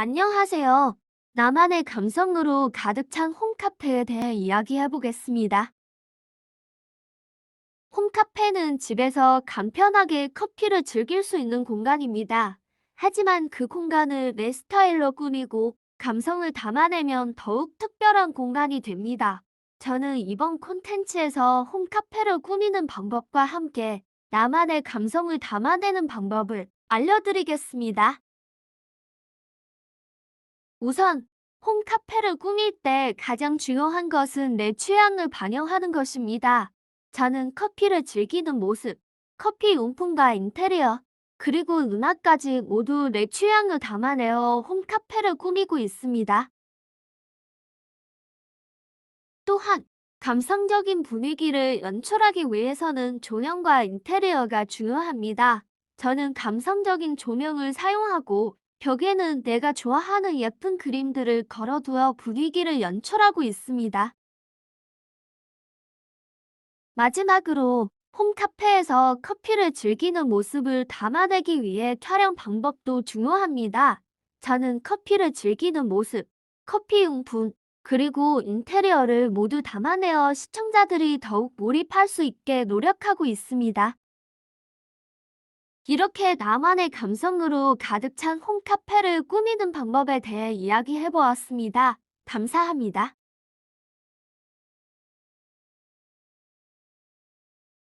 안녕하세요. 나만의 감성으로 가득 찬 홈카페에 대해 이야기해 보겠습니다. 홈카페는 집에서 간편하게 커피를 즐길 수 있는 공간입니다. 하지만 그 공간을 내 스타일로 꾸미고 감성을 담아내면 더욱 특별한 공간이 됩니다. 저는 이번 콘텐츠에서 홈카페를 꾸미는 방법과 함께 나만의 감성을 담아내는 방법을 알려드리겠습니다. 우선 홈카페를 꾸밀 때 가장 중요한 것은 내 취향을 반영하는 것입니다. 저는 커피를 즐기는 모습, 커피 용품과 인테리어, 그리고 음악까지 모두 내 취향을 담아내어 홈카페를 꾸미고 있습니다. 또한 감성적인 분위기를 연출하기 위해서는 조명과 인테리어가 중요합니다. 저는 감성적인 조명을 사용하고 벽에는 내가 좋아하는 예쁜 그림들을 걸어두어 분위기를 연출하고 있습니다. 마지막으로 홈카페에서 커피를 즐기는 모습을 담아내기 위해 촬영 방법도 중요합니다. 저는 커피를 즐기는 모습, 커피 용품, 그리고 인테리어를 모두 담아내어 시청자들이 더욱 몰입할 수 있게 노력하고 있습니다. 이렇게 나만의 감성으로 가득 찬 홈카페를 꾸미는 방법에 대해 이야기해 보았습니다. 감사합니다.